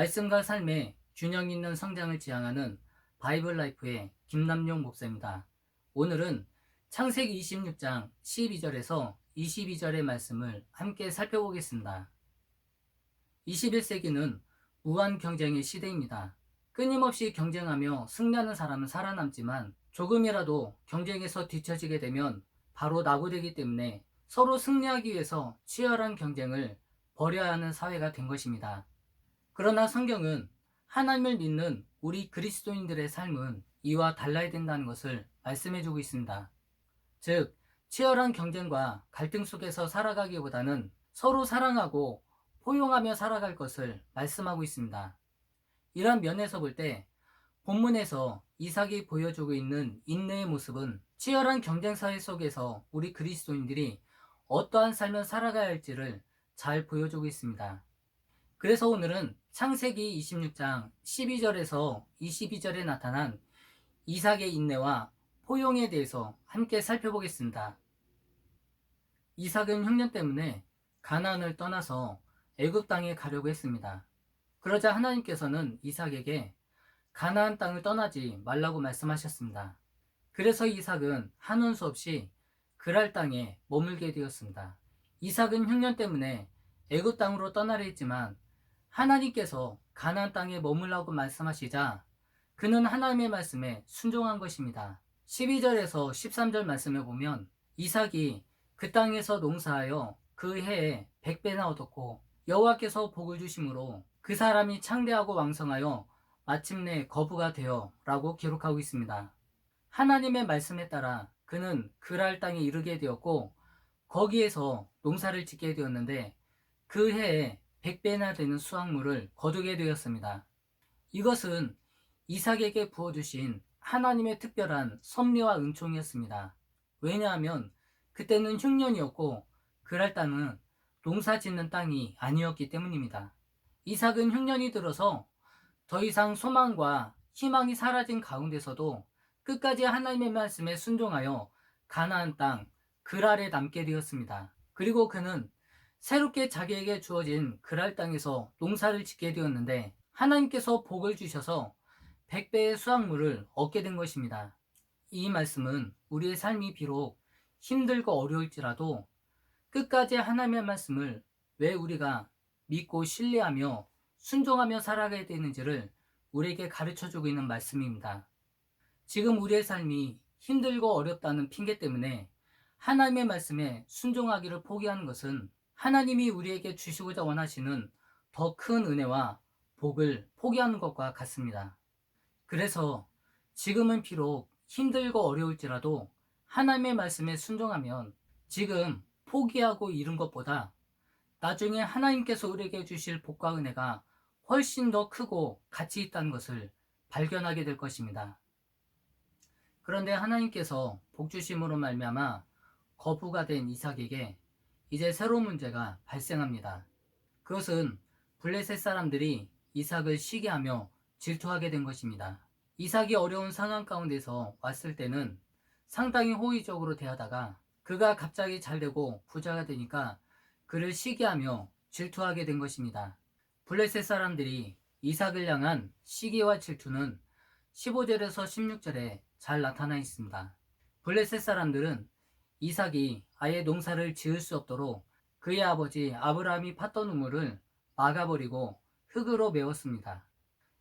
말씀과 삶의 균형 있는 성장을 지향하는 바이블 라이프의 김남용 목사입니다. 오늘은 창세기 26장 12절에서 22절의 말씀을 함께 살펴보겠습니다. 21세기는 무한 경쟁의 시대입니다. 끊임없이 경쟁하며 승리하는 사람은 살아남지만 조금이라도 경쟁에서 뒤처지게 되면 바로 낙오되기 때문에 서로 승리하기 위해서 치열한 경쟁을 벌여야 하는 사회가 된 것입니다. 그러나 성경은 하나님을 믿는 우리 그리스도인들의 삶은 이와 달라야 된다는 것을 말씀해주고 있습니다. 즉, 치열한 경쟁과 갈등 속에서 살아가기보다는 서로 사랑하고 포용하며 살아갈 것을 말씀하고 있습니다. 이런 면에서 볼 때 본문에서 이삭이 보여주고 있는 인내의 모습은 치열한 경쟁 사회 속에서 우리 그리스도인들이 어떠한 삶을 살아가야 할지를 잘 보여주고 있습니다. 그래서 오늘은 창세기 26장 12절에서 22절에 나타난 이삭의 인내와 포용에 대해서 함께 살펴보겠습니다. 이삭은 흉년 때문에 가나안을 떠나서 애굽 땅에 가려고 했습니다. 그러자 하나님께서는 이삭에게 가나안 땅을 떠나지 말라고 말씀하셨습니다. 그래서 이삭은 한원 수 없이 그랄 땅에 머물게 되었습니다. 이삭은 흉년 때문에 애굽 땅으로 떠나려 했지만 하나님께서 가나안 땅에 머물라고 말씀하시자 그는 하나님의 말씀에 순종한 것입니다. 12절에서 13절 말씀에 보면 이삭이 그 땅에서 농사하여 그 해에 백배나 얻었고 여호와께서 복을 주심으로 그 사람이 창대하고 왕성하여 마침내 거부가 되어 라고 기록하고 있습니다. 하나님의 말씀에 따라 그는 그랄 땅에 이르게 되었고 거기에서 농사를 짓게 되었는데 그 해에 100배나 되는 수확물을 거두게 되었습니다. 이것은 이삭에게 부어주신 하나님의 특별한 섭리와 은총이었습니다. 왜냐하면 그때는 흉년이었고 그랄 땅은 농사 짓는 땅이 아니었기 때문입니다. 이삭은 흉년이 들어서 더 이상 소망과 희망이 사라진 가운데서도 끝까지 하나님의 말씀에 순종하여 가나안 땅 그랄에 남게 되었습니다. 그리고 그는 새롭게 자기에게 주어진 그랄 땅에서 농사를 짓게 되었는데 하나님께서 복을 주셔서 100배의 수확물을 얻게 된 것입니다. 이 말씀은 우리의 삶이 비록 힘들고 어려울지라도 끝까지 하나님의 말씀을 왜 우리가 믿고 신뢰하며 순종하며 살아가야 되는지를 우리에게 가르쳐 주고 있는 말씀입니다. 지금 우리의 삶이 힘들고 어렵다는 핑계 때문에 하나님의 말씀에 순종하기를 포기하는 것은 하나님이 우리에게 주시고자 원하시는 더 큰 은혜와 복을 포기하는 것과 같습니다. 그래서 지금은 비록 힘들고 어려울지라도 하나님의 말씀에 순종하면 지금 포기하고 잃은 것보다 나중에 하나님께서 우리에게 주실 복과 은혜가 훨씬 더 크고 가치 있다는 것을 발견하게 될 것입니다. 그런데 하나님께서 복 주심으로 말미암아 거부가 된 이삭에게 이제 새로운 문제가 발생합니다. 그것은 블레셋 사람들이 이삭을 시기하며 질투하게 된 것입니다. 이삭이 어려운 상황 가운데서 왔을 때는 상당히 호의적으로 대하다가 그가 갑자기 잘되고 부자가 되니까 그를 시기하며 질투하게 된 것입니다. 블레셋 사람들이 이삭을 향한 시기와 질투는 15절에서 16절에 잘 나타나 있습니다. 블레셋 사람들은 이삭이 아예 농사를 지을 수 없도록 그의 아버지 아브라함이 팠던 우물을 막아버리고 흙으로 메웠습니다.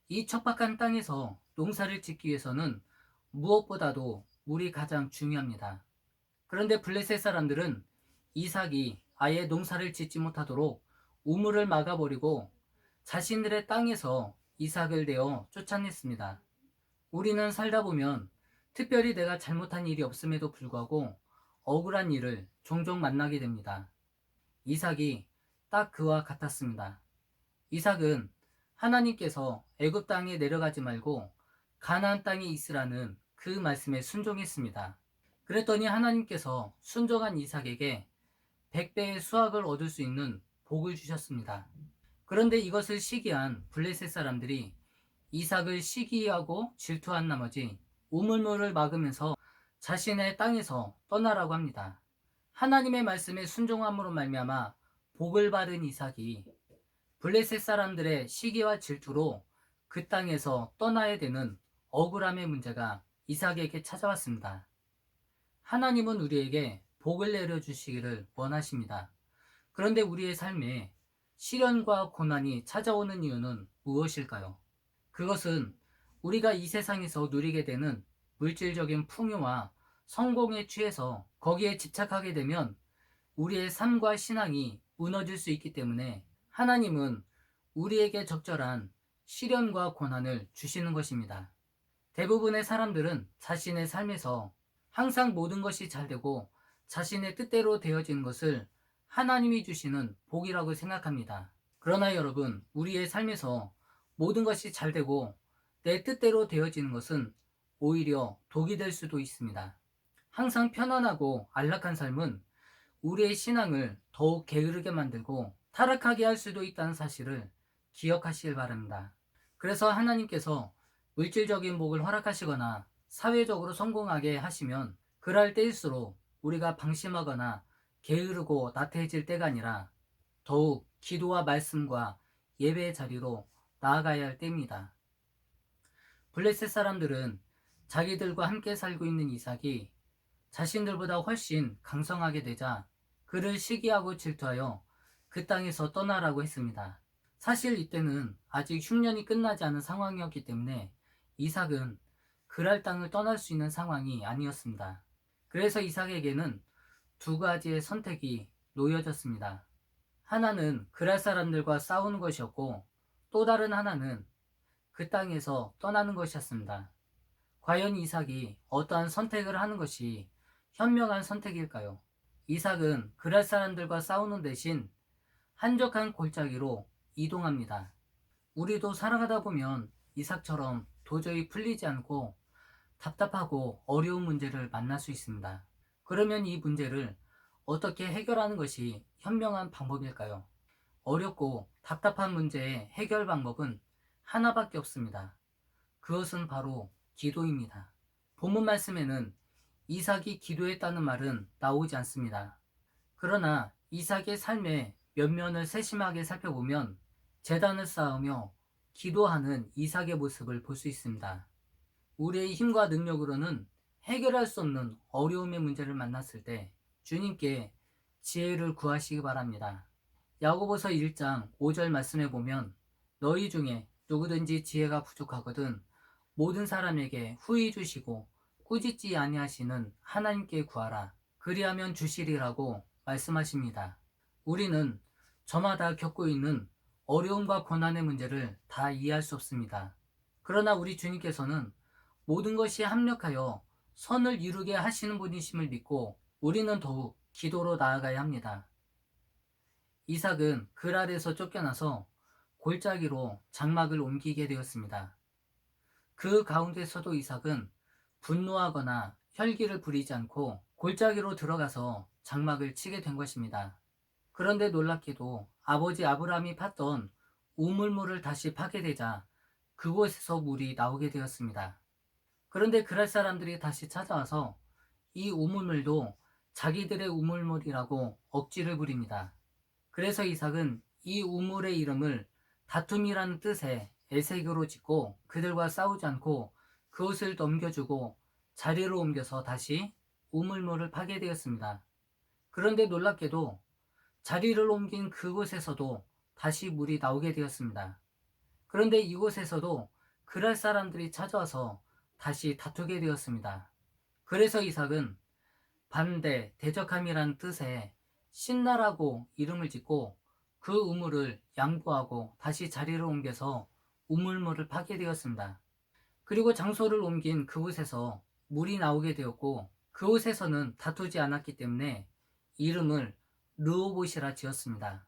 이 척박한 땅에서 농사를 짓기 위해서는 무엇보다도 물이 가장 중요합니다. 그런데 블레셋 사람들은 이삭이 아예 농사를 짓지 못하도록 우물을 막아버리고 자신들의 땅에서 이삭을 내어 쫓아냈습니다. 우리는 살다 보면 특별히 내가 잘못한 일이 없음에도 불구하고 억울한 일을 종종 만나게 됩니다. 이삭이 딱 그와 같았습니다. 이삭은 하나님께서 애굽 땅에 내려가지 말고 가나안 땅에 있으라는 그 말씀에 순종했습니다. 그랬더니 하나님께서 순종한 이삭에게 100배의 수확을 얻을 수 있는 복을 주셨습니다. 그런데 이것을 시기한 블레셋 사람들이 이삭을 시기하고 질투한 나머지 우물물을 막으면서 자신의 땅에서 떠나라고 합니다. 하나님의 말씀에 순종함으로 말미암아 복을 받은 이삭이 블레셋 사람들의 시기와 질투로 그 땅에서 떠나야 되는 억울함의 문제가 이삭에게 찾아왔습니다. 하나님은 우리에게 복을 내려주시기를 원하십니다. 그런데 우리의 삶에 시련과 고난이 찾아오는 이유는 무엇일까요? 그것은 우리가 이 세상에서 누리게 되는 물질적인 풍요와 성공에 취해서 거기에 집착하게 되면 우리의 삶과 신앙이 무너질 수 있기 때문에 하나님은 우리에게 적절한 시련과 고난을 주시는 것입니다. 대부분의 사람들은 자신의 삶에서 항상 모든 것이 잘 되고 자신의 뜻대로 되어지는 것을 하나님이 주시는 복이라고 생각합니다. 그러나 여러분, 우리의 삶에서 모든 것이 잘 되고 내 뜻대로 되어지는 것은 오히려 독이 될 수도 있습니다. 항상 편안하고 안락한 삶은 우리의 신앙을 더욱 게으르게 만들고 타락하게 할 수도 있다는 사실을 기억하시길 바랍니다. 그래서 하나님께서 물질적인 복을 허락하시거나 사회적으로 성공하게 하시면 그럴 때일수록 우리가 방심하거나 게으르고 나태해질 때가 아니라 더욱 기도와 말씀과 예배의 자리로 나아가야 할 때입니다. 블레셋 사람들은 자기들과 함께 살고 있는 이삭이 자신들보다 훨씬 강성하게 되자 그를 시기하고 질투하여 그 땅에서 떠나라고 했습니다. 사실 이때는 아직 흉년이 끝나지 않은 상황이었기 때문에 이삭은 그랄 땅을 떠날 수 있는 상황이 아니었습니다. 그래서 이삭에게는 두 가지의 선택이 놓여졌습니다. 하나는 그랄 사람들과 싸우는 것이었고 또 다른 하나는 그 땅에서 떠나는 것이었습니다. 과연 이삭이 어떠한 선택을 하는 것이 현명한 선택일까요? 이삭은 그랄 사람들과 싸우는 대신 한적한 골짜기로 이동합니다. 우리도 살아가다 보면 이삭처럼 도저히 풀리지 않고 답답하고 어려운 문제를 만날 수 있습니다. 그러면 이 문제를 어떻게 해결하는 것이 현명한 방법일까요? 어렵고 답답한 문제의 해결 방법은 하나밖에 없습니다. 그것은 바로 기도입니다. 본문 말씀에는 이삭이 기도했다는 말은 나오지 않습니다. 그러나 이삭의 삶의 면면을 세심하게 살펴보면 재단을 쌓으며 기도하는 이삭의 모습을 볼 수 있습니다. 우리의 힘과 능력으로는 해결할 수 없는 어려움의 문제를 만났을 때 주님께 지혜를 구하시기 바랍니다. 야고보서 1장 5절 말씀에 보면 너희 중에 누구든지 지혜가 부족하거든 모든 사람에게 후히 주시고 꾸짖지 아니하시는 하나님께 구하라 그리하면 주시리라고 말씀하십니다. 우리는 저마다 겪고 있는 어려움과 고난의 문제를 다 이해할 수 없습니다. 그러나 우리 주님께서는 모든 것이 합력하여 선을 이루게 하시는 분이심을 믿고 우리는 더욱 기도로 나아가야 합니다. 이삭은 글 아래서 쫓겨나서 골짜기로 장막을 옮기게 되었습니다. 그 가운데서도 이삭은 분노하거나 혈기를 부리지 않고 골짜기로 들어가서 장막을 치게 된 것입니다. 그런데 놀랍게도 아버지 아브라함이 팠던 우물물을 다시 파게 되자 그곳에서 물이 나오게 되었습니다. 그런데 그랄 사람들이 다시 찾아와서 이 우물물도 자기들의 우물물이라고 억지를 부립니다. 그래서 이삭은 이 우물의 이름을 다툼이라는 뜻의 에색으로 짓고 그들과 싸우지 않고 그것을 넘겨주고 자리로 옮겨서 다시 우물물을 파게 되었습니다. 그런데 놀랍게도 자리를 옮긴 그곳에서도 다시 물이 나오게 되었습니다. 그런데 이곳에서도 그랄 사람들이 찾아와서 다시 다투게 되었습니다. 그래서 이삭은 반대, 대적함이란 뜻의 신나라고 이름을 짓고 그 우물을 양보하고 다시 자리를 옮겨서 우물물을 파게 되었습니다. 그리고 장소를 옮긴 그곳에서 물이 나오게 되었고 그곳에서는 다투지 않았기 때문에 이름을 르오봇이라 지었습니다.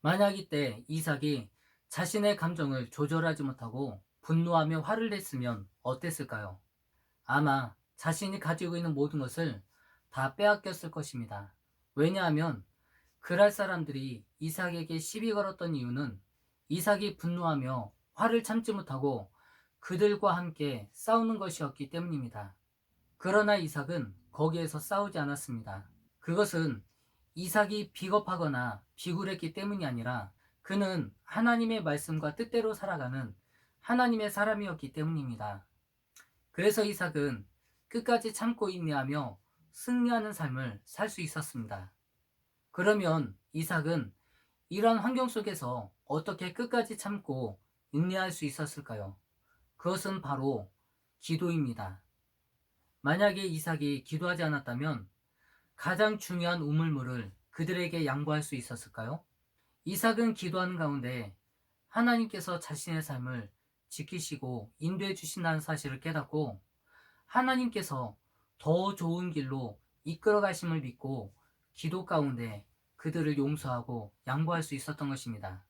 만약 이때 이삭이 자신의 감정을 조절하지 못하고 분노하며 화를 냈으면 어땠을까요? 아마 자신이 가지고 있는 모든 것을 다 빼앗겼을 것입니다. 왜냐하면 그랄 사람들이 이삭에게 시비 걸었던 이유는 이삭이 분노하며 화를 참지 못하고 그들과 함께 싸우는 것이었기 때문입니다. 그러나 이삭은 거기에서 싸우지 않았습니다. 그것은 이삭이 비겁하거나 비굴했기 때문이 아니라 그는 하나님의 말씀과 뜻대로 살아가는 하나님의 사람이었기 때문입니다. 그래서 이삭은 끝까지 참고 인내하며 승리하는 삶을 살 수 있었습니다. 그러면 이삭은 이런 환경 속에서 어떻게 끝까지 참고 인내할 수 있었을까요? 그것은 바로 기도입니다. 만약에 이삭이 기도하지 않았다면 가장 중요한 우물물을 그들에게 양보할 수 있었을까요? 이삭은 기도하는 가운데 하나님께서 자신의 삶을 지키시고 인도해 주신다는 사실을 깨닫고 하나님께서 더 좋은 길로 이끌어 가심을 믿고 기도 가운데 그들을 용서하고 양보할 수 있었던 것입니다.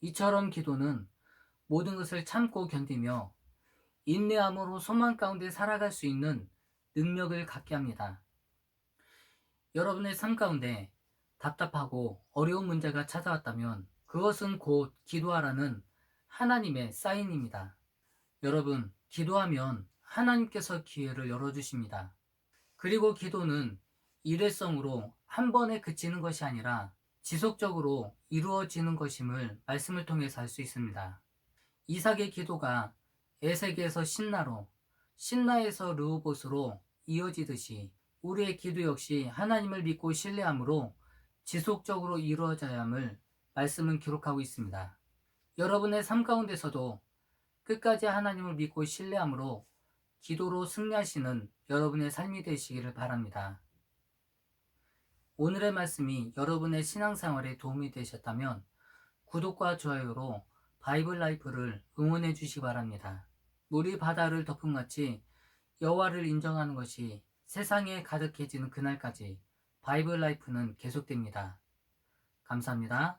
이처럼 기도는 모든 것을 참고 견디며 인내함으로 소망 가운데 살아갈 수 있는 능력을 갖게 합니다. 여러분의 삶 가운데 답답하고 어려운 문제가 찾아왔다면 그것은 곧 기도하라는 하나님의 사인입니다. 여러분, 기도하면 하나님께서 기회를 열어주십니다. 그리고 기도는 일회성으로 한 번에 그치는 것이 아니라 지속적으로 이루어지는 것임을 말씀을 통해서 알 수 있습니다. 이삭의 기도가 에세게에서 신나로, 신나에서 르우봇으로 이어지듯이 우리의 기도 역시 하나님을 믿고 신뢰함으로 지속적으로 이루어져야 함을 말씀은 기록하고 있습니다. 여러분의 삶 가운데서도 끝까지 하나님을 믿고 신뢰함으로 기도로 승리하시는 여러분의 삶이 되시기를 바랍니다. 오늘의 말씀이 여러분의 신앙생활에 도움이 되셨다면 구독과 좋아요로 바이블 라이프를 응원해 주시기 바랍니다. 물이 바다를 덮음 같이 여호와를 인정하는 것이 세상에 가득해지는 그날까지 바이블 라이프는 계속됩니다. 감사합니다.